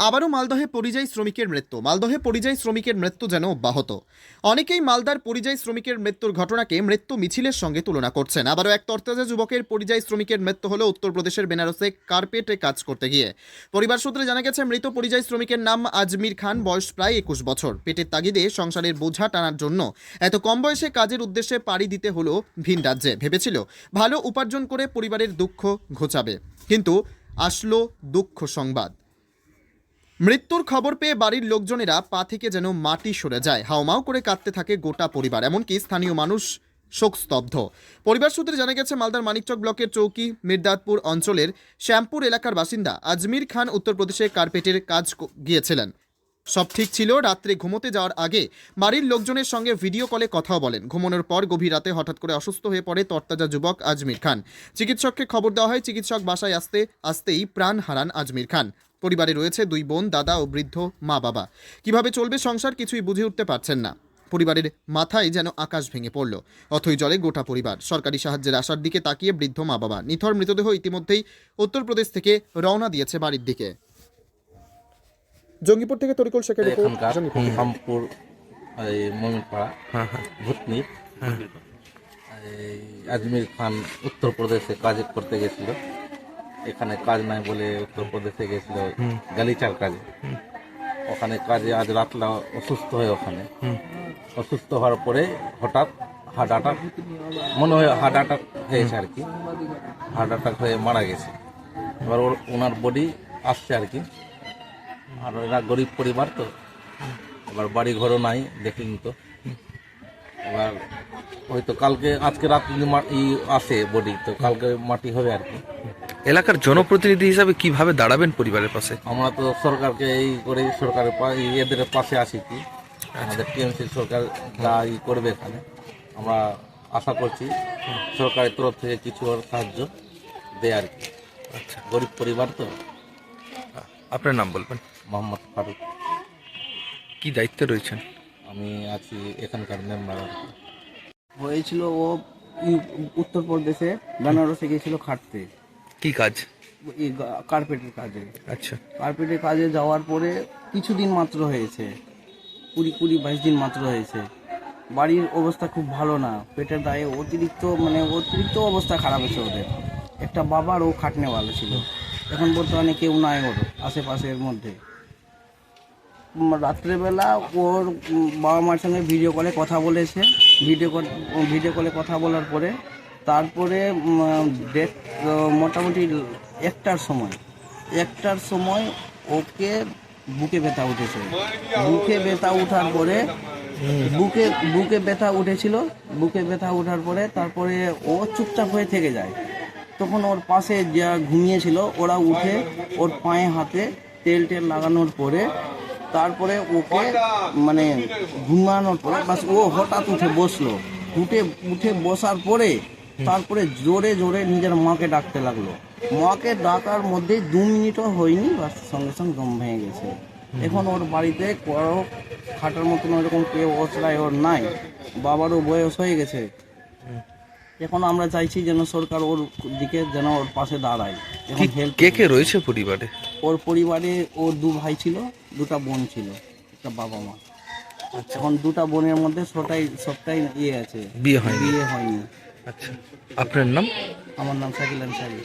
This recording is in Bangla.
আবারও মালদহে পরিযায়ী শ্রমিকের মৃত্যু। মালদহে পরিযায়ী শ্রমিকের মৃত্যু যেন অব্যাহত। অনেকেই মালদার পরিযায়ী শ্রমিকের মৃত্যুর ঘটনাকে মৃত্যু মিছিলের সঙ্গে তুলনা করছেন। আবারও এক তরতাজা যুবকের পরিযায়ী শ্রমিকের মৃত্যু হলো উত্তরপ্রদেশের বেনারসে কার্পেটে কাজ করতে গিয়ে। পরিবার সূত্রে জানা গেছে, মৃত পরিযায়ী শ্রমিকের নাম আজমির খান, বয়স প্রায় একুশ বছর। পেটের তাগিদে সংসারের বোঝা টানার জন্য এত কম বয়সে কাজের উদ্দেশ্যে পাড়ি দিতে হলো ভিন রাজ্যে। ভেবেছিল, ভালো উপার্জন করে পরিবারের দুঃখ ঘোচাবে। কিন্তু আসলো দুঃখ সংবাদ। মৃত্যুর খবর পেয়ে বাড়ির লোকজনেরা পা থেকে যেন মাটি সরে যায়। হাওমাও করে কাঁদতে থাকে গোটা পরিবার, এমনকি স্থানীয় মানুষ শোকস্তব্ধ। পরিবার সূত্রে জানা গেছে, মালদার মানিকচক ব্লকের চৌকি মির্দাতপুর অঞ্চলের শ্যামপুর এলাকার বাসিন্দা আজমির খান উত্তরপ্রদেশে কার্পেটের কাজ গিয়েছিলেন। সব ঠিক ছিল, রাত্রে ঘুমোতে যাওয়ার আগে বাড়ির লোকজনের সঙ্গে ভিডিও কলে কথাও বলেন। ঘুমানোর পর গভীর রাতে হঠাৎ করে অসুস্থ হয়ে পড়ে তরতাজা যুবক আজমির খান। চিকিৎসককে খবর দেওয়া হয়, চিকিৎসক বাসায় আসতে, আসতেই প্রাণ হারান আজমির খান। পরিবারে রয়েছে দুই বোন দাদা ও বৃদ্ধ মা বাবা। কীভাবে চলবে সংসার কিছুই বুঝে উঠতে পারছেন না। পরিবারের মাথায় যেন আকাশ ভেঙে পড়ল। অথই জলে গোটা পরিবার। সরকারি সাহায্যের আশার দিকে তাকিয়ে বৃদ্ধ মা বাবা। নিথর মৃতদেহ ইতিমধ্যেই উত্তরপ্রদেশ থেকে রওনা দিয়েছে বাড়ির দিকে। জঙ্গিপুর থেকে তরিকুল শেখের এখানকার এই মমিনপাড়া। ভূতনি। আজমির খান উত্তরপ্রদেশে কাজ করতে গেছিল। এখানে কাজ নাই বলে উত্তরপ্রদেশে গেছিল গালিচার কাজে। ওখানে কাজে আজ রাতলা অসুস্থ হয়ে ওখানে। অসুস্থ হওয়ার পরে হঠাৎ হার্ট অ্যাটাক মনে হয় হার্ট অ্যাটাক হয়েছে আর কি। হার্ট অ্যাটাক হয়ে মারা গেছে। এবার ওর ওনার বডি আসছে আর কি। আর এরা গরিব পরিবার তো। এবার বাড়ি ঘরও নাই দেখলেন তো। এবার হয়তো কালকে আজকে রাত যদি আসে বডি তো কালকে মাটি হবে আর কি। এলাকার জনপ্রতিনিধি হিসাবে কীভাবে দাঁড়াবেন পরিবারের পাশে? আমরা তো সরকারকে এই করে সরকারের পা- এদের পাশে আসি কি? আমাদের টিএমসি সরকার যা ই করবে এখানে। আমরা আশা করছি সরকারের তরফ থেকে কিছু ওর সাহায্য দেয় আর কি। আচ্ছা। গরিব পরিবার তো। আপনার নাম বলবেন? মোহাম্মদ ফারুক। কি দায়িত্বে রয়েছেন? আমি আছি এখানকার মেম্বার আর কি। হয়েছিল ও ই- উত্তরপ্রদেশে বেনারসে গিয়েছিল খাটতে। কি কাজ? এই কার্পেটের কাজে। আচ্ছা। কার্পেটের কাজে যাওয়ার পরে কিছুদিন মাত্র হয়েছে। কুড়ি কুড়ি বাইশ দিন মাত্র হয়েছে। বাড়ির অবস্থা খুব ভালো না। পেটের দায়ে অতিরিক্ত মানে অতিরিক্ত অবস্থা খারাপ হয়েছে ওদের। একটা বাবার ও খাটনে ভালো ছিল। এখন বর্তমানে কেউ নাই ওর আশেপাশের মধ্যে। রাত্রেবেলা ওর বাবা মার সঙ্গে ভিডিও কলে কথা বলেছে। ভিডিও কল ভিডিও কলে কথা বলার পরে তারপরে মোটামুটি একটার সময়। একটার সময় ওকে বুকে ব্যথা উঠেছে। বুকে ব্যথা ওঠার পরে, বুকে বুকে ব্যথা উঠেছিল। বুকে ব্যথা ওঠার পরে তারপরে ও চুপচাপ হয়ে থেকে যায়। তখন ওর পাশে যা ঘুমিয়েছিল, ওরা উঠে ওর পায়ে হাতে তেল টেল লাগানোর পরে তারপরে ওকে মানে ঘুমানোর পরে বাস ও হঠাৎ উঠে বসল। উঠে উঠে বসার পরে তারপরে জোরে জোরে নিজের মাকে ডাকতে লাগল। মাকে ডাকার মধ্যে দু মিনিটও হয়নি বাস সঙ্গে সঙ্গে দম ভেঙে গেছে। এখন ওর বাড়িতে কারও খাটার মতন ওরকম কেউ ওসরায় ওর নাই বাবারও বয়স হয়ে গেছে। এখন আমরা চাইছি যেন সরকার ওর দিকে যেন ওর পাশে দাঁড়ায়। এখন হেল্প কে কে রয়েছে পরিবারে? ওর পরিবারে ওর দু ভাই ছিল দুটা বোন ছিল একটা বাবা মা। এখন দুটা বোনের মধ্যে সবটাই সবটাই ইয়ে আছে। বিয়ে হয়নি। বিয়ে হয়নি। আচ্ছা। আপনার নাম? আমার নাম সাকিল আনসারি।